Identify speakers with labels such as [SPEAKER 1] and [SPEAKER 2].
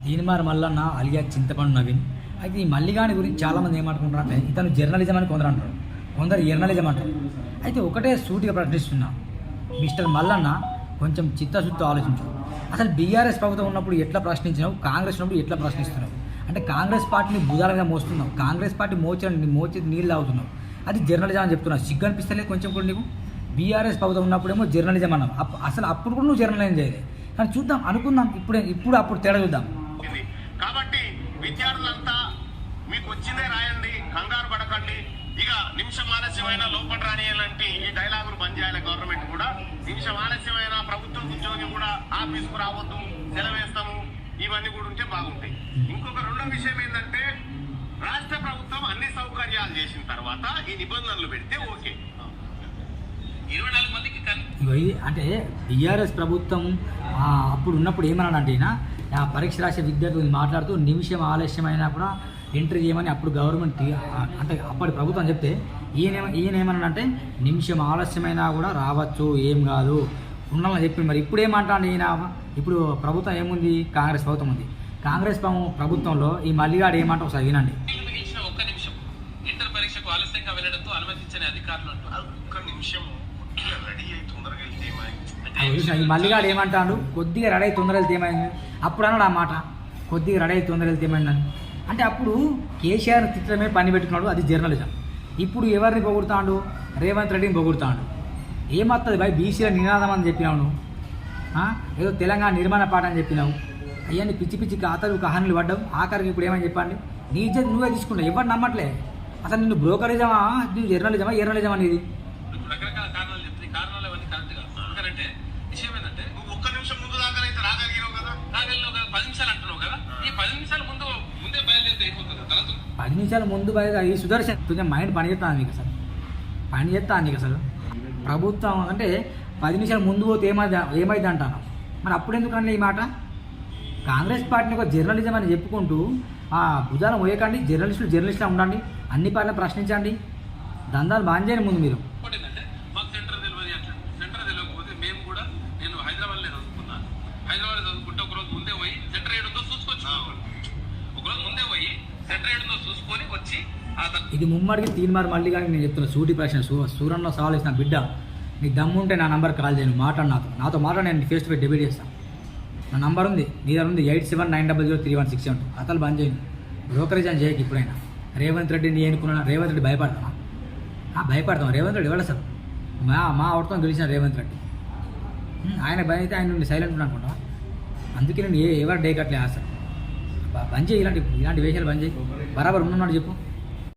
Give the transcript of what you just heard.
[SPEAKER 1] దీనిమార్ మల్లన్న అలియా చింతపండు నవీన్. అయితే ఈ మల్లిగాని గురించి చాలామంది ఏమంటుకుంటారు అంటే ఇతను జర్నలిజం అని కొందరు అంటారు. కొందరు జర్నలిజం అంటారు. అయితే ఒకటే సూటిగా ప్రకటిస్తున్నా మిస్టర్ మల్లన్న కొంచెం చిత్తశుద్ధి ఆలోచించు. అసలు బీఆర్ఎస్ ప్రభుత్వం ఉన్నప్పుడు ఎట్లా ప్రశ్నించినావు? కాంగ్రెస్ ఉన్నప్పుడు ఎట్లా ప్రశ్నిస్తున్నావు? అంటే కాంగ్రెస్ పార్టీని భుజాల మీద మోస్తున్నావు. కాంగ్రెస్ పార్టీ మోచని మోచి నీళ్ళు తాగుతున్నావు. అది జర్నలిజం అని చెప్తున్నావు. సిగ్గు అనిపిస్తలేదు కొంచెం కూడా నీకు? బీఆర్ఎస్ ప్రభుత్వం ఉన్నప్పుడేమో జర్నలిజం అన్నావు. అసలు అప్పుడు కూడా నువ్వు జర్నలిజం చేయలేదు కానీ చూద్దాం అనుకుందాం. ఇప్పుడే ఇప్పుడు అప్పుడు తేడా చూద్దాం.
[SPEAKER 2] ఇది కాబట్టి విద్యార్థులంతా మీకు వచ్చిందే రాయండి కంగారు పడకండి. ఇక నిమిషం ఆలస్యమైన లోపల రానియాలంటే ఈ డైలాగులు బంద్ చేయాలి గవర్నమెంట్ కూడా. నిమిషం ఆలస్యమైన ప్రభుత్వ ఉద్యోగి కూడా ఆఫీస్కు రావద్దు సెలవేస్తాము. ఇవన్నీ కూడా ఉంటే బాగుంటాయి. ఇంకొక రెండో విషయం ఏంటంటే రాష్ట్ర ప్రభుత్వం అన్ని సౌకర్యాలు చేసిన తర్వాత ఈ నిబంధనలు పెడితే ఓకే. ఇరవై నాలుగు మందికి
[SPEAKER 1] అంటే టీఆర్ఎస్ ప్రభుత్వం అప్పుడు ఉన్నప్పుడు ఏమన్నాడంటే అంటే పరీక్ష రాసే విద్యార్థులు మాట్లాడుతూ నిమిషం ఆలస్యమైనా కూడా ఎంట్రీ చేయమని అప్పుడు గవర్నమెంట్ అంటే అప్పటి ప్రభుత్వం చెప్తే ఈయన ఏమ- ఈయన ఏమన్నాడంటే నిమిషం ఆలస్యమైనా కూడా రావచ్చు ఏం కాదు. ఉండాలని చెప్పి మరి ఇప్పుడు ఏమంటాడు ఈయన? ఇప్పుడు ప్రభుత్వం ఏముంది? కాంగ్రెస్ ప్రభుత్వం ఉంది. కాంగ్రెస్ ప్రభుత్వంలో ఈ మల్లిగాడు ఏమంటావు ఒకసారి వినండి.
[SPEAKER 3] ఒక్క నిమిషం. ఇంటర్ పరీక్షకు ఆలస్యంగా అనుమతించని అధికారులు అంటూ
[SPEAKER 2] ఒక్క నిమిషం మళ్ళీ రెడీ
[SPEAKER 1] మల్లిగాడు ఏమంటాడు? కొద్దిగా రెడీ అయి తొందర వెళ్తే ఏమైంది అప్పుడు అన్నాడు ఆ మాట. కొద్దిగా రెడీ అయి తొందర వెళ్తే ఏమైందని అంటే అప్పుడు కేసీఆర్ తిట్టడమే పని పెట్టుకున్నాడు అది జర్నలిజం. ఇప్పుడు ఎవరిని పొగుడుతాడు? రేవంత్ రెడ్డిని పొగుడుతాడు. ఏమత్తది భాయ్ బీసీల నినాదం అని చెప్పినావు ఏదో తెలంగాణ నిర్మాణ పాట అని చెప్పినావు. అవన్నీ పిచ్చి పిచ్చి కాతలు కహానీలు పడ్డావు. ఆఖరికి ఇప్పుడు ఏమని చెప్పండి? నీ ఇజ్జత్ నువ్వే తీసుకుంటావు. ఎవరు నమ్మట్లే? అసలు నిన్ను బ్రోకరిజమా? నువ్వు జర్నలిజమా? జర్నలిజం అనేది
[SPEAKER 3] ఇప్పుడు రకరకాల కారణాలు చెప్తే ఈ కారణాలు అవన్నీ కరెక్ట్ కాదు ఎందుకంటే విషయం ఏంటంటే
[SPEAKER 2] నువ్వు ఒక్క నిమిషం ముందు దాకా అయితే రాగలిగినావు కదా
[SPEAKER 3] నాగల్లో ఒక పది నిమిషాలు అంటున్నావు కదా ఈ పది నిమిషాల ముందు ముందే బయలుదేరితే అయిపోతుంది తరచు
[SPEAKER 1] పది నిమిషాల ముందు బయట ఈ సుదర్శన్ కొంచెం మైండ్ పని చేస్తాను నీకు అసలు. పని చేస్తాను నీకు అసలు. ప్రభుత్వం అంటే పది నిమిషాల ముందు పోతే ఏమైంది ఏమైంది అంటాను. మరి అప్పుడు ఎందుకండి ఈ మాట? కాంగ్రెస్ పార్టీని ఒక జర్నలిజం అని చెప్పుకుంటూ ఆ భుజాలు మోయకండి జర్నలిస్టులు జర్నలిస్టులు ఉండండి అన్ని పార్టీలు ప్రశ్నించండి. దందాలు బాగా చేయండి ముందు మీరు. ఇది ముమ్మడికి తీన్మార్ మళ్ళీ కానీ నేను చెప్తున్నా సూటి ప్రశ్న. సూ సూరన్న సవాల్ ఇస్తున్న బిడ్డ నీ దమ్ము ఉంటే నా నంబర్ కాల్ చేయను మాట్లాడు నాతో. నాతో మాట నేను ఫేస్ టు ఫేస్ డిబేట్ చేస్తాను నా నంబర్ ఉంది నీ దగ్గర ఉంది eight seven nine double zero three one six seven అతలు బంద్ చేయండి బ్రోకరేజ్ అని చేయకు ఇప్పుడైనా. రేవంత్ రెడ్డి నీ అనుకున్నా రేవంత్ రెడ్డి భయపడతామా ఆ, భయపడతాం. రేవంత్ రెడ్డి ఎవరు సార్ మా మా అవుతాం గెలిచిన రేవంత్ రెడ్డి. ఆయన భయం అయితే ఆయన నుండి సైలెంట్ ఉన్నా అనుకుంటా అందుకే నేను ఏ ఎవరు డే కట్టలే అసలు బంద్ చేయి ఇలాంటి ఇలాంటి వేషాలు బంద్ చేయి. బరాబర్ ఉన్నాడు చెప్పు.